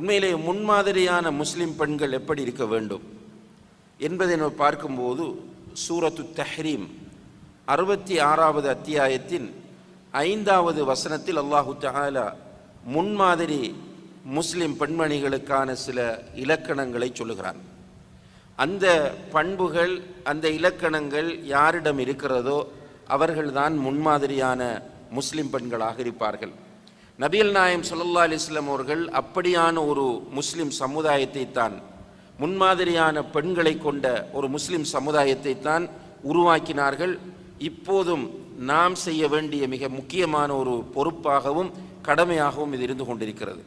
உண்மையிலே முன்மாதிரியான முஸ்லிம் பெண்கள் எப்படி இருக்க வேண்டும் என்பதை நம்ம பார்க்கும்போது சூரத்து தஹ்ரீம் அறுபத்தி ஆறாவது அத்தியாயத்தின் ஐந்தாவது வசனத்தில் அல்லாஹு தஆலா முன்மாதிரி முஸ்லிம் பெண்மணிகளுக்கான சில இலக்கணங்களை சொல்லுகிறான். அந்த பண்புகள் அந்த இலக்கணங்கள் யாரிடம் இருக்கிறதோ அவர்கள்தான் முன்மாதிரியான முஸ்லிம் பெண்களாக இருப்பார்கள். நபீல் நாயம் ஸல்லல்லாஹு அலைஹி அவர்கள் அப்படியான ஒரு முஸ்லிம் சமுதாயத்தை தான் முன்மாதிரியான பெண்களை கொண்ட ஒரு முஸ்லிம் சமுதாயத்தை தான் உருவாக்கினார்கள். இப்போதும் நாம் செய்ய வேண்டிய மிக முக்கியமான ஒரு பொறுப்பாகவும் கடமையாகவும் இது இருந்து கொண்டிருக்கிறது.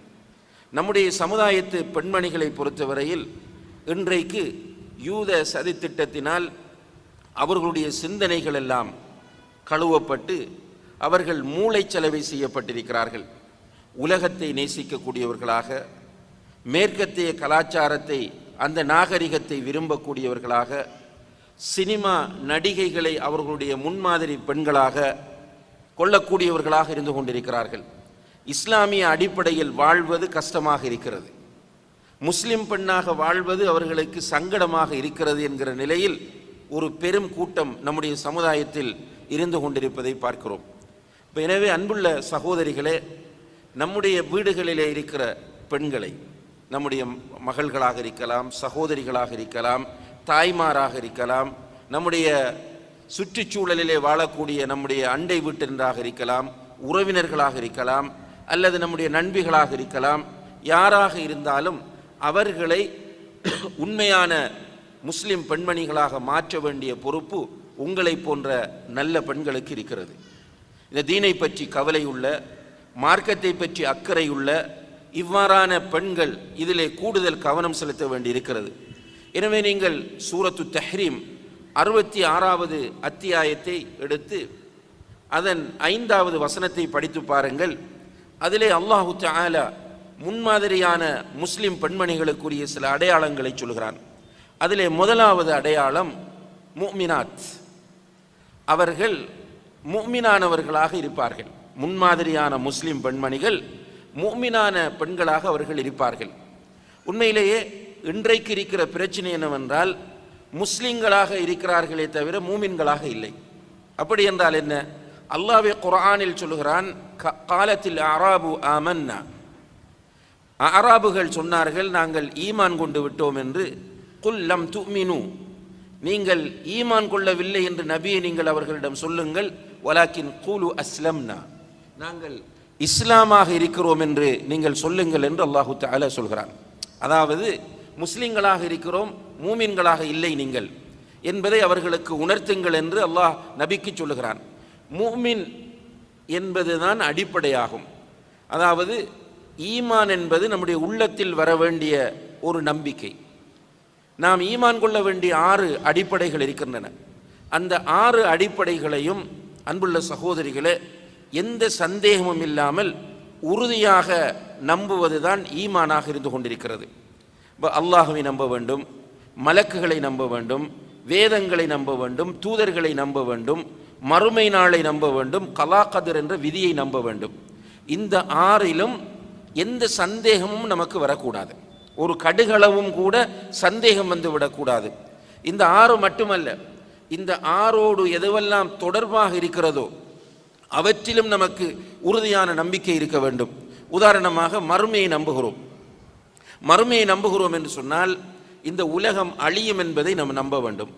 நம்முடைய சமுதாயத்து பெண்மணிகளை பொறுத்தவரையில் இன்றைக்கு யூத சதித்திட்டத்தினால் அவர்களுடைய சிந்தனைகள் எல்லாம் கழுவப்பட்டு அவர்கள் மூளைச்சலவை செய்யப்பட்டிருக்கிறார்கள். உலகத்தை நேசிக்கக்கூடியவர்களாக மேற்கத்திய கலாச்சாரத்தை அந்த நாகரிகத்தை விரும்பக்கூடியவர்களாக சினிமா நடிகைகளை அவர்களுடைய முன்மாதிரி பெண்களாக கொள்ளக்கூடியவர்களாக இருந்து கொண்டிருக்கிறார்கள். இஸ்லாமிய அடிப்படையில் வாழ்வது கஷ்டமாக இருக்கிறது. முஸ்லிம் பெண்ணாக வாழ்வது அவர்களுக்கு சங்கடமாக இருக்கிறது என்கிற நிலையில் ஒரு பெரும் கூட்டம் நம்முடைய சமுதாயத்தில் இருந்து கொண்டிருப்பதை பார்க்கிறோம். இப்போ எனவே அன்புள்ள சகோதரிகளே நம்முடைய வீடுகளிலே இருக்கிற பெண்களை நம்முடைய மகள்களாக இருக்கலாம் சகோதரிகளாக இருக்கலாம் தாய்மாராக இருக்கலாம் நம்முடைய சுற்றுச்சூழலிலே வாழக்கூடிய நம்முடைய அண்டை வீட்டினராக இருக்கலாம் உறவினர்களாக இருக்கலாம் அல்லது நம்முடைய நண்பிகளாக இருக்கலாம் யாராக இருந்தாலும் அவர்களை உண்மையான முஸ்லிம் பெண்மணிகளாக மாற்ற வேண்டிய பொறுப்பு உங்களை போன்ற நல்ல பெண்களுக்கு இருக்கிறது. இந்த தீனை பற்றி கவலை உள்ள மார்க்கத்தை பற்றி அக்கறையுள்ள இவ்வாறான பெண்கள் இதிலே கூடுதல் கவனம் செலுத்த வேண்டியிருக்கிறது. எனவே நீங்கள் சூரத்து தஹ்ரீம் அறுபத்தி ஆறாவது அத்தியாயத்தை எடுத்து அதன் ஐந்தாவது வசனத்தை படித்து பாருங்கள். அதிலே அல்லாஹு தாலா முன்மாதிரியான முஸ்லிம் பெண்மணிகளுக்குரிய சில அடையாளங்களை சொல்கிறான். அதிலே முதலாவது அடையாளம் முஃமினாத். அவர்கள் முக்மினானவர்களாக இருப்பார்கள். முன்மாதிரியான முஸ்லிம் பெண்மணிகள் மூமினான பெண்களாக அவர்கள் இருப்பார்கள். உண்மையிலேயே இன்றைக்கு இருக்கிற பிரச்சனை என்னவென்றால் முஸ்லிம்களாக இருக்கிறார்களே தவிர மூமின்களாக இல்லை. அப்படி என்றால் என்ன? அல்லாவே குரானில் சொல்லுகிறான் "க- காலத்தில் அராபு ஆமன்னா. அராபுகள் சொன்னார்கள் நாங்கள் ஈமான் கொண்டு விட்டோம் என்று. குல் லம் துமினு. நீங்கள் ஈமான் கொள்ளவில்லை என்று நபியை நீங்கள் அவர்களிடம் சொல்லுங்கள். வலாக்கின் கூலு அஸ்லம்னா. நாங்கள் இஸ்லாமாக இருக்கிறோம் என்று நீங்கள் சொல்லுங்கள் என்று அல்லாஹு தஆலா சொல்கிறான். அதாவது முஸ்லிம்களாக இருக்கிறோம் மூமின்களாக இல்லை நீங்கள் என்பதை அவர்களுக்கு உணர்த்துங்கள் என்று அல்லாஹ் நபிக்கு சொல்லுகிறான். மூமின் என்பதுதான் அடிப்படையாகும். அதாவது ஈமான் என்பது நம்முடைய உள்ளத்தில் வர வேண்டிய ஒரு நம்பிக்கை. நாம் ஈமான் கொள்ள வேண்டிய ஆறு அடிப்படைகள் இருக்கின்றன. அந்த ஆறு அடிப்படைகளையும் அன்புள்ள சகோதரிகளே எந்த சந்தேகமும் இல்லாமல் உறுதியாக நம்புவதுதான் ஈமானாக இருந்து கொண்டிருக்கிறது. இப்போ அல்லாஹுவை நம்ப வேண்டும் மலக்குகளை நம்ப வேண்டும் வேதங்களை நம்ப வேண்டும் தூதர்களை நம்ப வேண்டும் மறுமை நாளை நம்ப வேண்டும் கலாகதிர் என்ற விதியை நம்ப வேண்டும். இந்த ஆறிலும் எந்த சந்தேகமும் நமக்கு வரக்கூடாது. ஒரு கடுகளவும் கூட சந்தேகம் வந்து விடக்கூடாது. இந்த ஆறு மட்டுமல்ல இந்த ஆறோடு எதுவெல்லாம் தொடர்பாக இருக்கிறதோ அவற்றிலும் நமக்கு உறுதியான நம்பிக்கை இருக்க வேண்டும். உதாரணமாக மறுமையை நம்புகிறோம். மறுமையை நம்புகிறோம் என்று சொன்னால் இந்த உலகம் அழியும் என்பதை நாம் நம்ப வேண்டும்.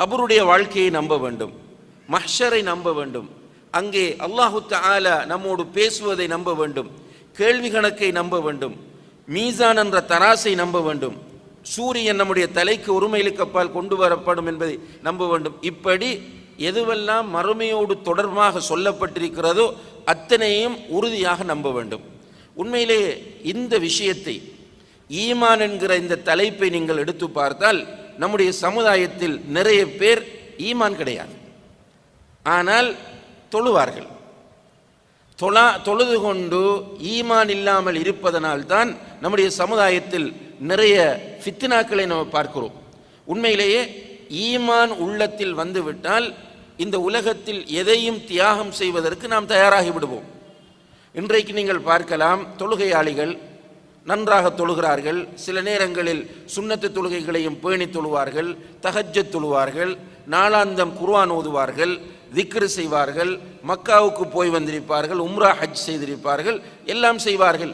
கபருடைய வாழ்க்கையை நம்ப வேண்டும். மஹ்ஷரை நம்ப வேண்டும். அங்கே அல்லாஹு தஆலா நம்மோடு பேசுவதை நம்ப வேண்டும். கேள்வி கணக்கை நம்ப வேண்டும். மீசான் என்ற தராசை நம்ப வேண்டும். சூரியன் நம்முடைய தலைக்கு ஒருமையிலுக்கப்பால் கொண்டு வரப்படும் என்பதை நம்ப வேண்டும். இப்படி எதுவெல்லாம் மறுமையோடு தொடர்பாக சொல்லப்பட்டிருக்கிறதோ அத்தனையும் உறுதியாக நம்ப வேண்டும். உண்மையிலேயே இந்த விஷயத்தை ஈமான் என்கிற இந்த தலைப்பை நீங்கள் எடுத்து பார்த்தால் நம்முடைய சமுதாயத்தில் நிறைய பேர் ஈமான் கிடையாது. ஆனால் தொழுவார்கள். தொழா தொழுது கொண்டு ஈமான் இல்லாமல் இருப்பதனால்தான் நம்முடைய சமுதாயத்தில் நிறைய ஃபித்னாக்களை நம்ம பார்க்கிறோம். உண்மையிலேயே ஈமான் உள்ளத்தில் வந்துவிட்டால் இந்த உலகத்தில் எதையும் தியாகம் செய்வதற்கு நாம் தயாராகி விடுவோம். இன்றைக்கு நீங்கள் பார்க்கலாம் தொழுகையாளிகள் நன்றாக தொழுகிறார்கள். சில நேரங்களில் சுண்ணத்து தொழுகைகளையும் பேணி தொழுவார்கள் தஹஜ்ஜத் தொழுவார்கள் நாளாந்தம் குர்வான் ஓதுவார்கள் திக்ரு செய்வார்கள் மக்காவுக்கு போய் வந்திருப்பார்கள் உம்ரா ஹஜ் செய்திருப்பார்கள் எல்லாம் செய்வார்கள்.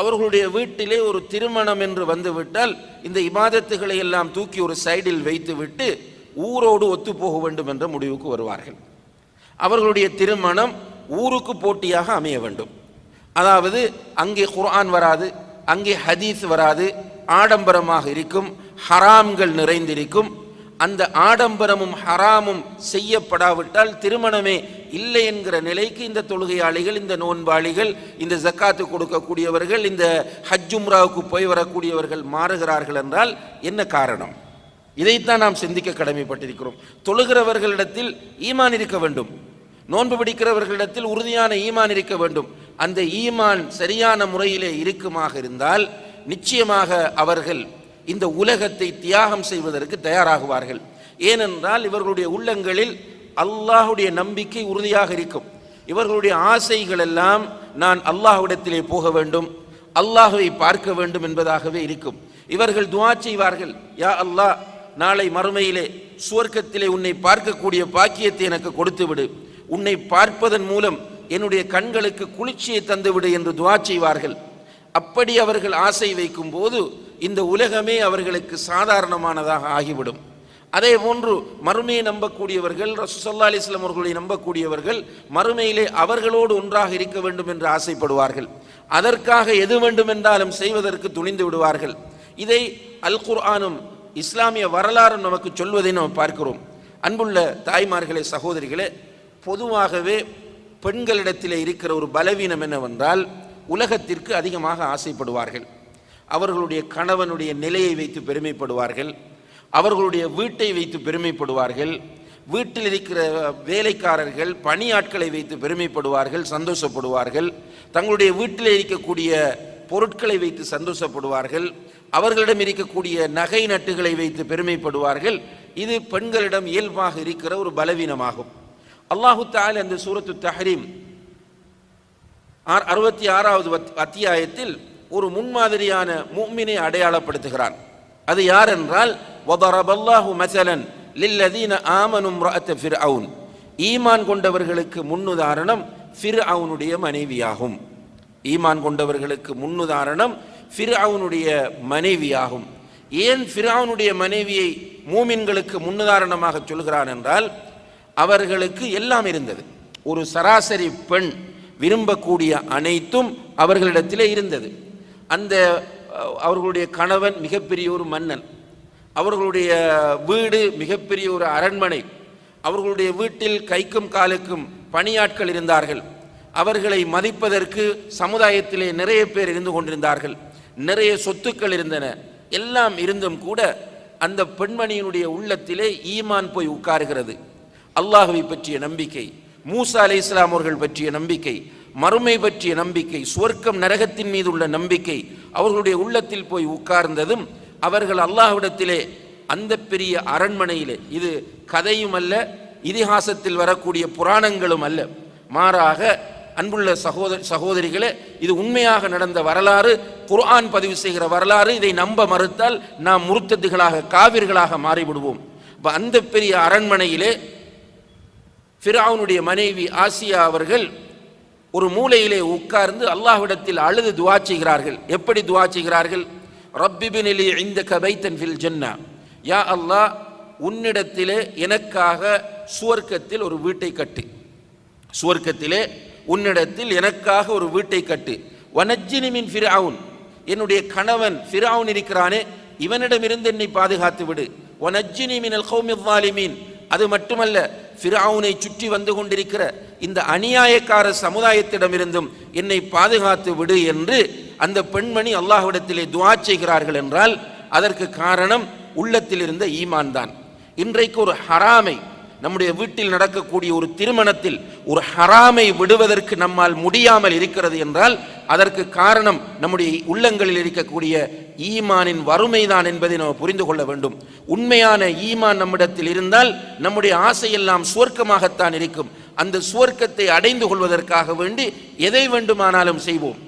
அவர்களுடைய வீட்டிலே ஒரு திருமணம் என்று வந்துவிட்டால் இந்த இபாதத்துகளை எல்லாம் தூக்கி ஒரு சைடில் வைத்துவிட்டு ஊரோடு ஒத்துப்போக வேண்டும் என்ற முடிவுக்கு வருவார்கள். அவர்களுடைய திருமணம் ஊருக்கு போட்டியாக அமைய வேண்டும். அதாவது அங்கே குர்ஆன் வராது அங்கே ஹதீஸ் வராது ஆடம்பரமாக இருக்கும் ஹராம்கள் நிறைந்திருக்கும். அந்த ஆடம்பரமும் ஹராமும் செய்யப்படாவிட்டால் திருமணமே இல்லை என்கிற நிலைக்கு இந்த தொழுகையாளிகள் இந்த நோன்பாளிகள் இந்த ஜக்காத்து கொடுக்கக்கூடியவர்கள் இந்த ஹஜ்ஜும்ராவுக்கு போய் வரக்கூடியவர்கள் மாறுகிறார்கள் என்றால் என்ன காரணம்? இதைத்தான் நாம் சிந்திக்க கடமைப்பட்டிருக்கிறோம். தொழுகிறவர்களிடத்தில் ஈமான் இருக்க வேண்டும். நோன்பு பிடிக்கிறவர்களிடத்தில் உறுதியான ஈமான் இருக்க வேண்டும். அந்த ஈமான் சரியான முறையிலே இருக்குமாக இருந்தால் நிச்சயமாக அவர்கள் இந்த உலகத்தை தியாகம் செய்வதற்கு தயாராகுவார்கள். ஏனென்றால் இவர்களுடைய உள்ளங்களில் அல்லாஹுடைய நம்பிக்கை உறுதியாக இருக்கும். இவர்களுடைய ஆசைகள் எல்லாம் நான் அல்லாஹ்விடத்திலே போக வேண்டும். அல்லாஹுவை பார்க்க வேண்டும் என்பதாகவே இருக்கும். இவர்கள் துவா செய்வார்கள். யா அல்லாஹ் நாளை மறுமையிலே சுவர்க்கத்திலே உன்னை பார்க்கக்கூடிய பாக்கியத்தை எனக்கு கொடுத்து விடு உன்னை பார்ப்பதன் மூலம் என்னுடைய கண்களுக்கு குளிர்ச்சியை தந்துவிடு என்று துவா செய்வார்கள். அப்படி அவர்கள் ஆசை வைக்கும் போது இந்த உலகமே அவர்களுக்கு சாதாரணமானதாக ஆகிவிடும். அதே போன்று மறுமையை நம்பக்கூடியவர்கள் ரசூசல்லா அலிஸ்லாம் அவர்களை நம்பக்கூடியவர்கள் மறுமையிலே அவர்களோடு ஒன்றாக இருக்க வேண்டும் என்று ஆசைப்படுவார்கள். அதற்காக எது வேண்டுமென்றாலும் செய்வதற்கு துணிந்து விடுவார்கள். இதை அல் குர்ஆனும் இஸ்லாமிய வரலாறும் நமக்கு சொல்வதை நாம் பார்க்கிறோம். அன்புள்ள தாய்மார்களே சகோதரிகளே பொதுவாகவே பெண்களிடத்தில் இருக்கிற ஒரு பலவீனம் என்னவென்றால் உலகத்திற்கு அதிகமாக ஆசைப்படுவார்கள். அவர்களுடைய கணவனுடைய நிலையை வைத்து பெருமைப்படுவார்கள். அவர்களுடைய வீட்டை வைத்து பெருமைப்படுவார்கள். வீட்டில் இருக்கிற வேலைக்காரர்கள் பணியாட்களை வைத்து பெருமைப்படுவார்கள் சந்தோஷப்படுவார்கள். தங்களுடைய வீட்டில் இருக்கக்கூடிய பொருட்களை வைத்து சந்தோஷப்படுவார்கள். அவர்களிடம் இருக்கக்கூடிய நகை நட்டுகளை வைத்து பெருமைப்படுவார்கள். இது பெண்களிடம் இயல்பாக இருக்கிற ஒரு பலவீனமாகும். அல்லாஹு தால் அந்த சூரத்து தஹரீம் அறுபத்தி ஆறாவது அத்தியாயத்தில் ஒரு முன்மாதிரியான மூமினை அடையாளப்படுத்துகிறான். அது யார் என்றால் வதரபல்லாஹு மசலன் லில்லதீன ஆமனும் ரஅத்த ஈமான் கொண்டவர்களுக்கு முன்னுதாரணம் ஃபிர் அவனுடைய மனைவியாகும். ஈமான் கொண்டவர்களுக்கு முன்னுதாரணம் ஃபிர்அவுனுடைய மனைவியாகும். ஏன் ஃபிர்அவுனுடைய மனைவியை மூமின்களுக்கு முன்னுதாரணமாக சொல்கிறான் என்றால் அவர்களுக்கு எல்லாம் இருந்தது. ஒரு சராசரி பெண் விரும்பக்கூடிய அனைத்தும் அவர்களிடத்திலே இருந்தது. அந்த அவர்களுடைய கணவன் மிகப்பெரிய ஒரு மன்னன். அவர்களுடைய வீடு மிகப்பெரிய ஒரு அரண்மனை. அவர்களுடைய வீட்டில் கைக்கும் காலுக்கும் பணியாட்கள் இருந்தார்கள். அவர்களை மதிப்பதற்கு சமுதாயத்திலே நிறைய பேர் இருந்து கொண்டிருந்தார்கள். நிறைய சொத்துக்கள் இருந்தன. எல்லாம் இருந்தும் கூட அந்த பெண்மணியினுடைய உள்ளத்திலே ஈமான் போய் உட்காருகிறது. அல்லாஹுவை பற்றிய நம்பிக்கை மூசா அலை இஸ்லாம் அவர்கள் பற்றிய நம்பிக்கை மறுமை பற்றிய நம்பிக்கை சுவர்க்கம் நரகத்தின் மீது உள்ள நம்பிக்கை அவர்களுடைய உள்ளத்தில் போய் உட்கார்ந்ததும் அவர்கள் அல்லாஹ்விடத்திலே அந்த பெரிய அரண்மனையிலே இது கதையும் அல்ல இதிகாசத்தில் வரக்கூடிய புராணங்களும் அல்ல. மாறாக அன்புள்ள சகோதர சகோதரிகளே இது உண்மையாக நடந்த வரலாறு குர்ஆன் பதிவு செய்கிற வரலாறு இதை நம்ப மறுத்தால் நாம் முருத்தத்துகளாக காவிர்களாக மாறிவிடுவோம். இப்போ அந்த பெரிய அரண்மனையிலே ஃபிராவுனுடைய மனைவி ஆசியா அவர்கள் ஒரு மூலையிலே உட்கார்ந்து அல்லாஹ்விடத்தில் அழுது துவா செய்கிறார்கள். எப்படி துவா செய்கிறார்கள்? ரப்பிபினிலி இந்த கபைத்தன் ஃபில் ஜன்னா. யா அல்லாஹ் உன்னிடத்திலே எனக்காக சுவர்க்கத்தில் ஒரு வீட்டை கட்டு. சுவர்க்கத்திலே உன்னிடத்தில் எனக்காக ஒரு வீட்டை கட்டு. வனஜினிமின் ஃபிரவுன். என்னுடைய கணவன் ஃபிராவுன் இருக்கிறானே இவனிடமிருந்து என்னை பாதுகாத்து விடு. ஒனஜினி மினல் கௌமிவாலிமீன் அது மட்டுமல்ல ஃபிராவுனை சுற்றி வந்து கொண்டிருக்கிற இந்த அநியாயக்கார சமுதாயத்திடமிருந்தும் என்னை பாதுகாத்து விடு என்று அந்த பெண்மணி அல்லாஹ்விடத்திலே துவா செய்கிறார்கள் என்றால் அதற்கு காரணம் உள்ளத்தில் இருந்த ஈமான் தான் இன்றைக்கு ஒரு ஹராமை நம்முடைய வீட்டில் நடக்கக்கூடிய ஒரு திருமணத்தில் ஒரு ஹராமை விடுவதற்கு நம்மால் முடியாமல் இருக்கிறது என்றால் அதற்கு காரணம் நம்முடைய உள்ளங்களில் இருக்கக்கூடிய ஈமானின் வறுமைதான் என்பதை நாம் புரிந்து கொள்ள வேண்டும். உண்மையான ஈமான் நம்மிடத்தில் இருந்தால் நம்முடைய ஆசையெல்லாம் சுவர்க்கமாகத்தான் இருக்கும். அந்த சுவர்க்கத்தை அடைந்து கொள்வதற்காக வேண்டி எதை வேண்டுமானாலும் செய்வோம்.